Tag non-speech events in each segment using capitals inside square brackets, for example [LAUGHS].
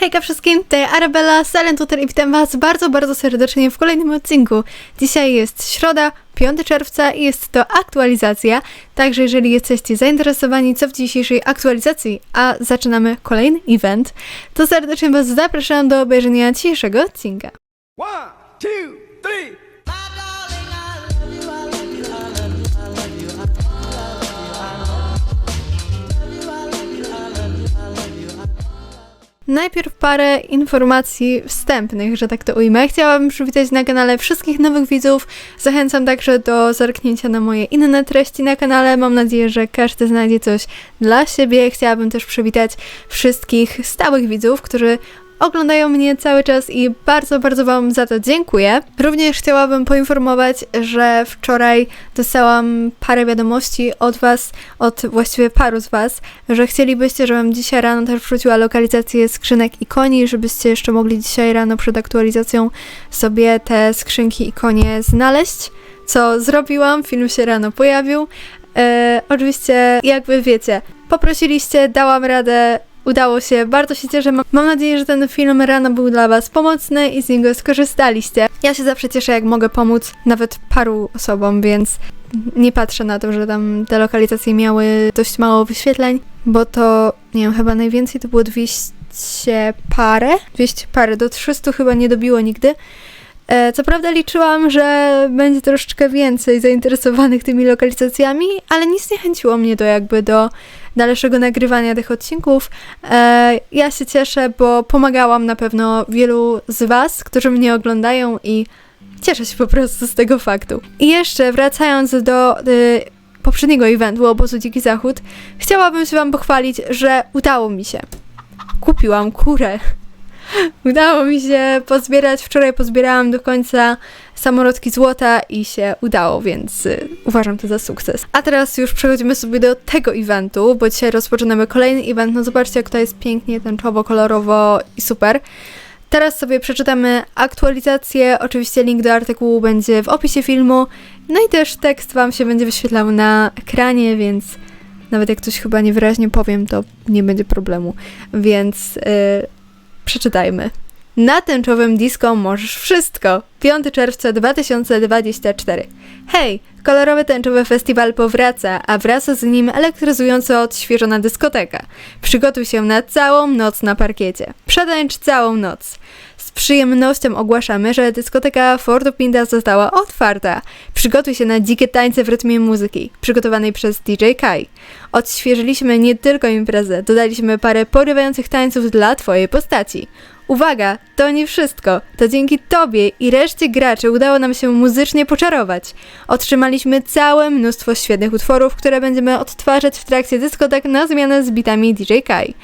Hejka wszystkim, ja Arabella, Silent Tutor i witam was bardzo, bardzo serdecznie w kolejnym odcinku. Dzisiaj jest środa, 5 czerwca i jest to aktualizacja, także jeżeli jesteście zainteresowani co w dzisiejszej aktualizacji, a zaczynamy kolejny event, to serdecznie was zapraszam do obejrzenia dzisiejszego odcinka. One, two, three. Najpierw parę informacji wstępnych, że tak to ujmę. Chciałabym przywitać na kanale wszystkich nowych widzów. Zachęcam także do zerknięcia na moje inne treści na kanale. Mam nadzieję, że każdy znajdzie coś dla siebie. Chciałabym też przywitać wszystkich stałych widzów, którzy oglądają mnie cały czas i bardzo, bardzo Wam za to dziękuję. Również chciałabym poinformować, że wczoraj dostałam parę wiadomości od Was, od właściwie paru z Was, że chcielibyście, żebym dzisiaj rano też wrzuciła lokalizację skrzynek i koni, żebyście jeszcze mogli dzisiaj rano przed aktualizacją sobie te skrzynki i konie znaleźć. Co zrobiłam, film się rano pojawił. E, oczywiście, jakby wiecie, poprosiliście, dałam radę, udało się. Bardzo się cieszę. Mam- nadzieję, że ten film rano był dla Was pomocny i z niego skorzystaliście. Ja się zawsze cieszę, jak mogę pomóc nawet paru osobom, więc nie patrzę na to, że tam te lokalizacje miały dość mało wyświetleń, bo to, nie wiem, chyba najwięcej to było 200 parę. 200 parę, do 300 chyba nie dobiło nigdy. E, Co prawda liczyłam, że będzie troszeczkę więcej zainteresowanych tymi lokalizacjami, ale nic nie chęciło mnie do jakby do dalszego nagrywania tych odcinków. E, Ja się cieszę, bo pomagałam na pewno wielu z Was, którzy mnie oglądają i cieszę się po prostu z tego faktu. I jeszcze wracając do y, poprzedniego eventu obozu Dziki Zachód, chciałabym się Wam pochwalić, że udało mi się. Kupiłam kurę. Udało mi się pozbierać, wczoraj pozbierałam do końca samorodki złota i się udało, więc y, uważam to za sukces. A teraz już przechodzimy sobie do tego eventu, bo dzisiaj rozpoczynamy kolejny event. No zobaczcie, jak to jest pięknie, tęczowo, kolorowo i super. Teraz sobie przeczytamy aktualizację. Oczywiście link do artykułu będzie w opisie filmu. No i też tekst Wam się będzie wyświetlał na ekranie, więc nawet jak coś chyba niewyraźnie powiem, to nie będzie problemu. Więc y, przeczytajmy. Na tęczowym disco możesz wszystko. 5 czerwca 2024. Hej, kolorowy tęczowy festiwal powraca, a wraz z nim elektryzująco odświeżona dyskoteka. Przygotuj się na całą noc na parkiecie. Przetańcz całą noc. Z przyjemnością ogłaszamy, że dyskoteka Fordo Pinda została otwarta. Przygotuj się na dzikie tańce w rytmie muzyki, przygotowanej przez DJ Kai. Odświeżyliśmy nie tylko imprezę, dodaliśmy parę porywających tańców dla Twojej postaci. Uwaga, to nie wszystko. To dzięki Tobie i reszcie graczy udało nam się muzycznie poczarować. Otrzymaliśmy całe mnóstwo świetnych utworów, które będziemy odtwarzać w trakcie dyskotek na zmianę z bitami DJ Kai.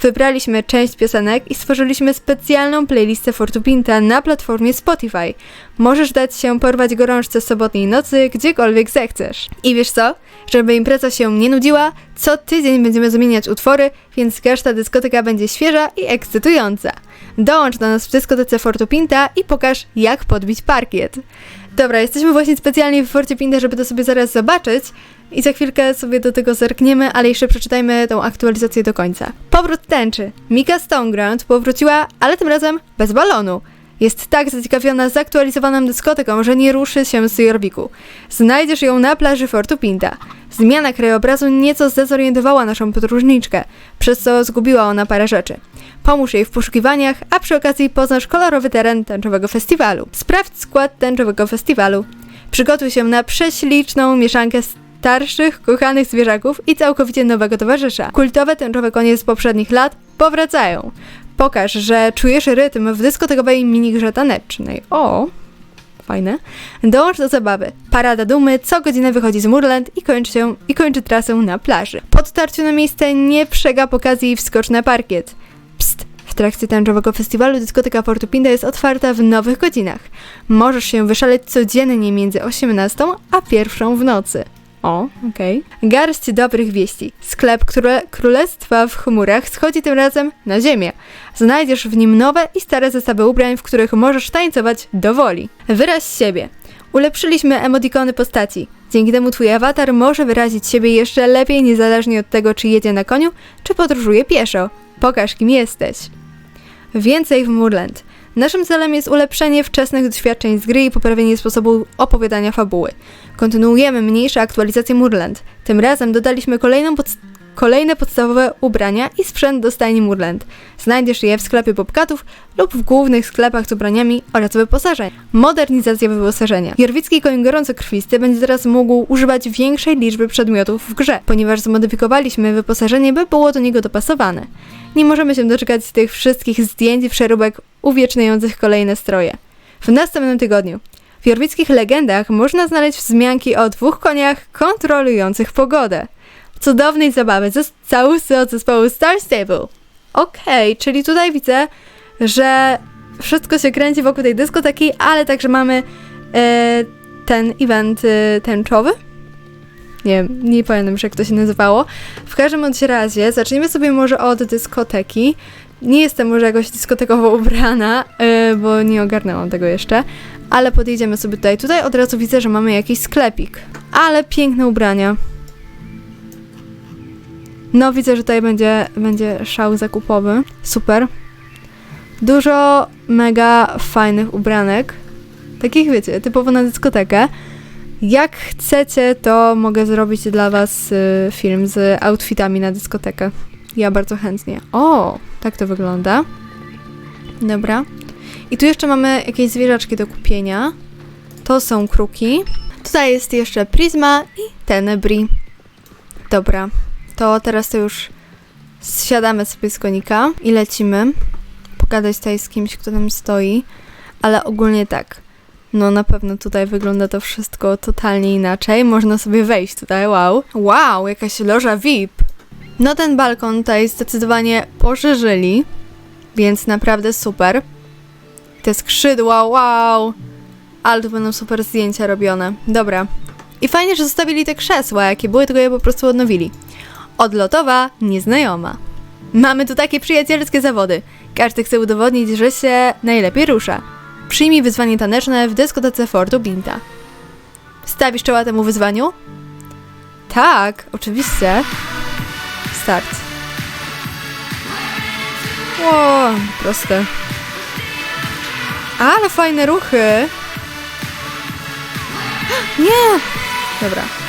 Wybraliśmy część piosenek i stworzyliśmy specjalną playlistę Fortupinta na platformie Spotify. Możesz dać się porwać gorączce sobotniej nocy, gdziekolwiek zechcesz. I wiesz co? Żeby impreza się nie nudziła, co tydzień będziemy zmieniać utwory, więc każda dyskoteka będzie świeża i ekscytująca. Dołącz do nas w dyskotece Fortupinta i pokaż, jak podbić parkiet. Dobra, jesteśmy właśnie specjalnie w Forcie Pinta, żeby to sobie zaraz zobaczyć i za chwilkę sobie do tego zerkniemy, ale jeszcze przeczytajmy tą aktualizację do końca. Powrót tęczy. Mika Stoneground powróciła, ale tym razem bez balonu. Jest tak zaciekawiona zaktualizowaną dyskoteką, że nie ruszy się z Jorwiku. Znajdziesz ją na plaży Fortu Pinta. Zmiana krajobrazu nieco zdezorientowała naszą podróżniczkę, przez co zgubiła ona parę rzeczy. Pomóż jej w poszukiwaniach, a przy okazji poznasz kolorowy teren tęczowego festiwalu. Sprawdź skład tęczowego festiwalu. Przygotuj się na prześliczną mieszankę starszych, kochanych zwierzaków i całkowicie nowego towarzysza. Kultowe tęczowe konie z poprzednich lat powracają. Pokaż, że czujesz rytm w dyskotekowej minigrze tanecznej. O, fajne. Dołącz do zabawy. Parada dumy co godzinę wychodzi z Murland i kończy, się, i kończy trasę na plaży. Po dotarciu na miejsce nie przegap okazji wskocz na parkiet. Trakcie tęczowego festiwalu dyskoteka Fortupinda jest otwarta w nowych godzinach. Możesz się wyszaleć codziennie między 18 a 1 w nocy. O, okej. Garść dobrych wieści. Sklep króle, Królestwa w chmurach schodzi tym razem na ziemię. Znajdziesz w nim nowe i stare zestawy ubrań, w których możesz tańcować do woli. Wyraź siebie. Ulepszyliśmy emodikony postaci. Dzięki temu twój awatar może wyrazić siebie jeszcze lepiej, niezależnie od tego, czy jedzie na koniu, czy podróżuje pieszo. Pokaż, kim jesteś. Więcej w Moorland. Naszym celem jest ulepszenie wczesnych doświadczeń z gry i poprawienie sposobu opowiadania fabuły. Kontynuujemy mniejsze aktualizacje Moorland. Tym razem dodaliśmy kolejną podst- kolejne podstawowe ubrania i sprzęt do stajni Moorland. Znajdziesz je w sklepie Bobcatów lub w głównych sklepach z ubraniami oraz wyposażeń. Modernizacja wyposażenia. Jorwicki koń gorącokrwisty będzie teraz mógł używać większej liczby przedmiotów w grze, ponieważ zmodyfikowaliśmy wyposażenie, by było do niego dopasowane. Nie możemy się doczekać tych wszystkich zdjęć i przeróbek uwieczniających kolejne stroje. W następnym tygodniu. W jorwickich legendach można znaleźć wzmianki o dwóch koniach kontrolujących pogodę. Cudownej zabawy ze całusy od zespołu Star Stable. Okej, czyli tutaj widzę, że wszystko się kręci wokół tej dyskoteki, ale także mamy e, ten event e, tęczowy. Nie nie pamiętam już jak to się nazywało. W każdym razie zacznijmy sobie może od dyskoteki. Nie jestem może jakoś dyskotekowo ubrana, e, bo nie ogarnęłam tego jeszcze, ale podjedziemy sobie tutaj. Tutaj od razu widzę, że mamy jakiś sklepik, ale piękne ubrania. No, widzę, że tutaj będzie, będzie szał zakupowy. Super. Dużo mega fajnych ubranek. Takich, wiecie, typowo na dyskotekę. Jak chcecie, to mogę zrobić dla Was y, film z outfitami na dyskotekę. Ja bardzo chętnie. O, tak to wygląda. Dobra. I tu jeszcze mamy jakieś zwierzaczki do kupienia. To są kruki. Tutaj jest jeszcze Prisma i Tenebri. Dobra. To teraz to już zsiadamy sobie z konika i lecimy. Pogadać tutaj z kimś, kto tam stoi. Ale ogólnie tak. No na pewno tutaj wygląda to wszystko totalnie inaczej. Można sobie wejść tutaj, wow. Wow, jakaś loża VIP. No ten balkon tutaj zdecydowanie poszerzyli, więc naprawdę super. Te skrzydła, wow. Ale tu będą super zdjęcia robione. Dobra. I fajnie, że zostawili te krzesła, jakie były, tylko je po prostu odnowili. Odlotowa, nieznajoma. Mamy tu takie przyjacielskie zawody. Każdy chce udowodnić, że się najlepiej rusza. Przyjmij wyzwanie taneczne w dyskotece Fortu Binta. Stawisz czoła temu wyzwaniu? Tak, oczywiście. Start. Ło, proste. Ale fajne ruchy. [GASPS] Nie! Dobra.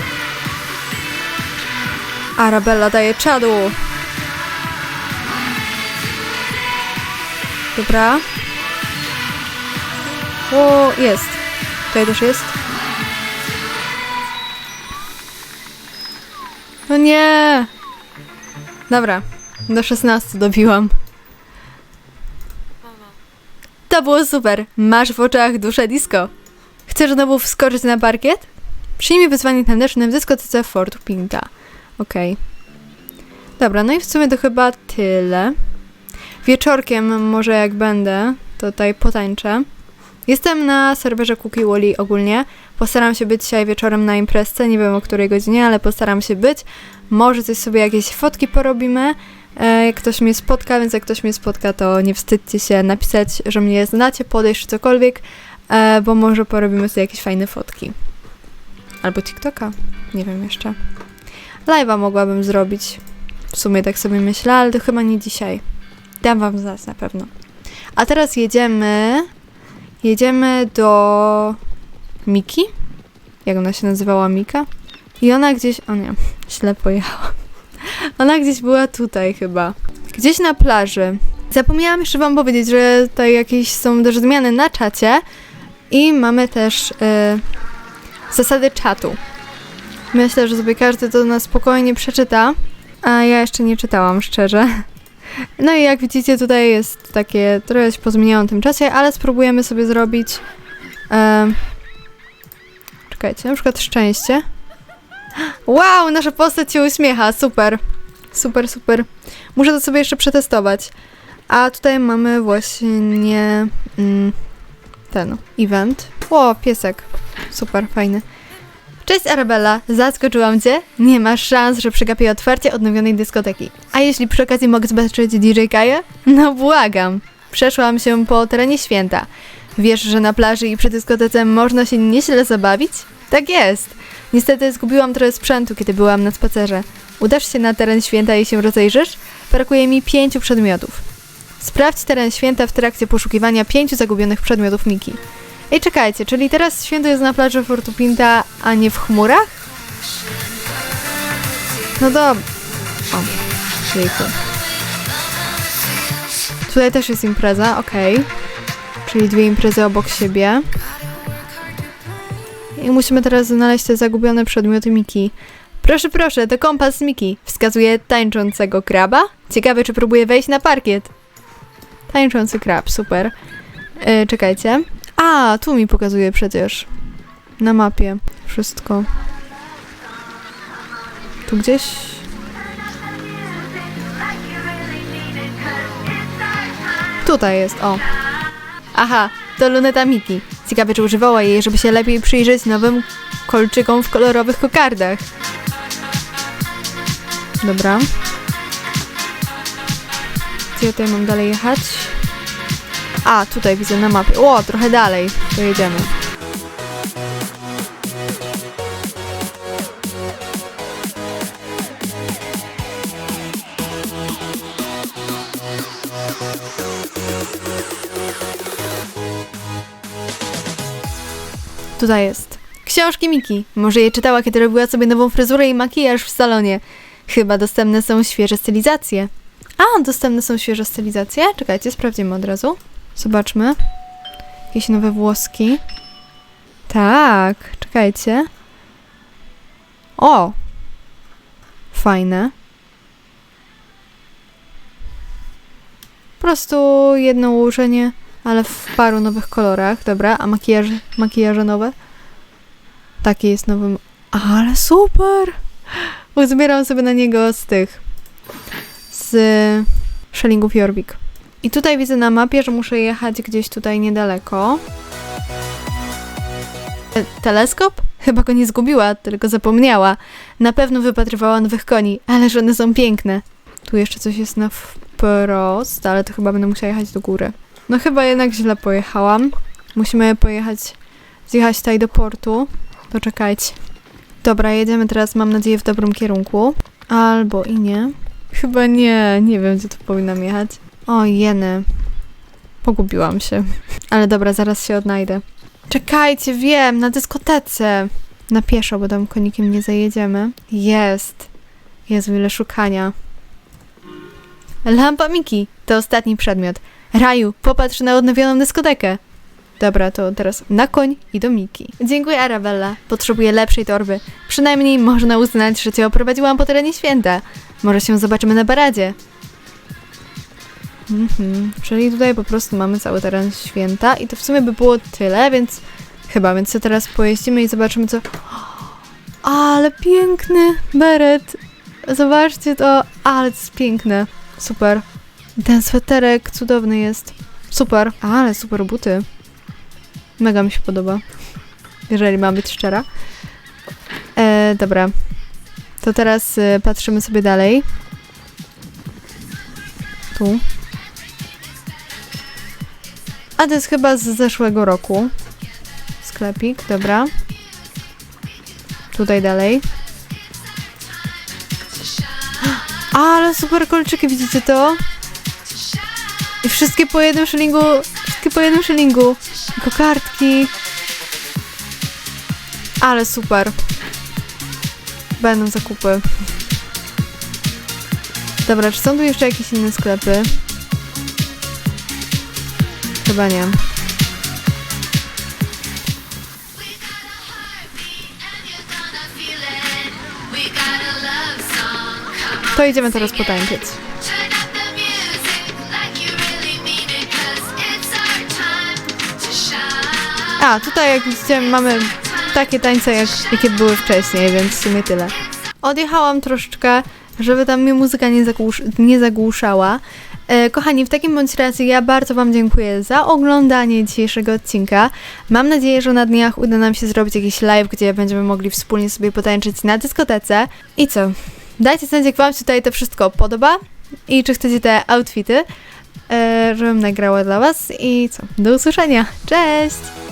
Arabella daje czadu. Dobra. O, jest. Tutaj też jest. No nie! Dobra, do 16 dobiłam. To było super. Masz w oczach duszę disco. Chcesz znowu wskoczyć na parkiet? Przyjmij wyzwanie taneczne w dyskotece Fort Pinta. Okej. Dobra, no i w sumie to chyba tyle. Wieczorkiem może jak będę, to tutaj potańczę. Jestem na serwerze Cookie Wally ogólnie. Postaram się być dzisiaj wieczorem na imprezce, nie wiem o której godzinie, ale postaram się być. Może coś sobie jakieś fotki porobimy. E, jak ktoś mnie spotka, więc jak ktoś mnie spotka, to nie wstydźcie się napisać, że mnie znacie, podejść czy cokolwiek, e, bo może porobimy sobie jakieś fajne fotki. Albo TikToka, nie wiem jeszcze. Live'a mogłabym zrobić. W sumie tak sobie myślę, ale to chyba nie dzisiaj. Dam wam znać na pewno. A teraz jedziemy. Jedziemy do Miki. Jak ona się nazywała? Mika? I ona gdzieś. O nie, [LAUGHS] źle pojechała. [LAUGHS] Ona gdzieś była tutaj chyba. Gdzieś na plaży. Zapomniałam jeszcze wam powiedzieć, że tutaj jakieś są też zmiany na czacie. I mamy też e, zasady czatu. Myślę, że sobie każdy to na spokojnie przeczyta. A ja jeszcze nie czytałam, szczerze. No i jak widzicie, tutaj jest takie, trochę się pozmieniało w tym czasie, ale spróbujemy sobie zrobić. em, czekajcie, na przykład szczęście. Wow, nasza postać się uśmiecha, super. Super, super. Muszę to sobie jeszcze przetestować. A tutaj mamy właśnie mm, ten event. O, piesek. Super, fajny. Cześć Arabella, zaskoczyłam Cię? Nie masz szans, że przegapię otwarcie odnowionej dyskoteki. A jeśli przy okazji mogę zobaczyć DJ Kaję? No błagam. Przeszłam się po terenie święta. Wiesz, że na plaży i przy dyskotece można się nieźle zabawić? Tak jest. Niestety zgubiłam trochę sprzętu, kiedy byłam na spacerze. Udasz się na teren święta i się rozejrzysz? Brakuje mi pięciu przedmiotów. Sprawdź teren święta w trakcie poszukiwania pięciu zagubionych przedmiotów Miki. Ej, czekajcie, czyli teraz święto jest na plaży Fortupinta, a nie w chmurach? No dobra. O, jejku. Tutaj też jest impreza, okej. Czyli dwie imprezy obok siebie. I musimy teraz znaleźć te zagubione przedmioty Miki. Proszę, proszę, to kompas Miki. Wskazuje tańczącego kraba. Ciekawe, czy próbuje wejść na parkiet. Tańczący krab, super. E, czekajcie. A, tu mi pokazuje przecież. Na mapie. Wszystko. Tu gdzieś. Tutaj jest, o. Aha, to luneta Miki. Ciekawe, czy używała jej, żeby się lepiej przyjrzeć nowym kolczykom w kolorowych kokardach. Dobra. Gdzie tutaj mam dalej jechać? A, tutaj widzę na mapie. O, trochę dalej. To jedziemy. Tutaj jest. Książki Miki. Może je czytała, kiedy robiła sobie nową fryzurę i makijaż w salonie. Chyba dostępne są świeże stylizacje. A, dostępne są świeże stylizacje? Czekajcie, sprawdzimy od razu. Zobaczmy. Jakieś nowe włoski. Tak, czekajcie. O! Fajne. Po prostu jedno ułożenie, ale w paru nowych kolorach. Dobra, a makijaż, makijaże nowe? Takie jest nowym. Ale super! Uzbieram sobie na niego z tych. Z Szellingów Jorvik. I tutaj widzę na mapie, że muszę jechać gdzieś tutaj niedaleko. Teleskop? Chyba go nie zgubiła, tylko zapomniała. Na pewno wypatrywała nowych koni, ale one są piękne. Tu jeszcze coś jest na wprost, ale to chyba będę musiała jechać do góry. No chyba jednak źle pojechałam. Musimy pojechać, zjechać tutaj do portu. To czekajcie. Dobra, jedziemy teraz, mam nadzieję, w dobrym kierunku. Albo i nie. Chyba nie, nie wiem, gdzie tu powinnam jechać. O, jeny. Pogubiłam się. Ale dobra, zaraz się odnajdę. Czekajcie, wiem, na dyskotece. Na pieszo, bo tam konikiem nie zajedziemy. Jest. Jezu, ile szukania. Lampa Miki to ostatni przedmiot. Raju, popatrz na odnowioną dyskotekę. Dobra, to teraz na koń i do Miki. Dziękuję, Arabella. Potrzebuję lepszej torby. Przynajmniej można uznać, że cię oprowadziłam po terenie święta. Może się zobaczymy na paradzie. Mhm, czyli tutaj po prostu mamy cały teren święta i to w sumie by było tyle, więc chyba, więc teraz pojeździmy i zobaczymy co... [GASPS] Ale piękny beret! Zobaczcie to, ale to jest piękne. Super. Ten sweterek cudowny jest. Super. Ale super buty. Mega mi się podoba. Jeżeli mam być szczera. E, dobra. To teraz e, patrzymy sobie dalej. Tu. A to jest chyba z zeszłego roku. Sklepik, dobra. Tutaj dalej. [GASPS] Ale super kolczyki, widzicie to? I wszystkie po jednym szylingu. Wszystkie po jednym szylingu. Kokardki. Ale super. Będą zakupy. Dobra, czy są tu jeszcze jakieś inne sklepy? Chyba nie. To idziemy teraz potańczyć. A, tutaj jak widzicie mamy takie tańce, jak, jakie były wcześniej, więc w sumie tyle. Odjechałam troszeczkę, żeby tam mnie muzyka nie, zagłusz, nie zagłuszała. E, kochani, w takim bądź razie ja bardzo Wam dziękuję za oglądanie dzisiejszego odcinka. Mam nadzieję, że na dniach uda nam się zrobić jakiś live, gdzie będziemy mogli wspólnie sobie potańczyć na dyskotece. I co? Dajcie znać, jak Wam się tutaj to wszystko podoba i czy chcecie te outfity, e, żebym nagrała dla Was. I co? Do usłyszenia. Cześć!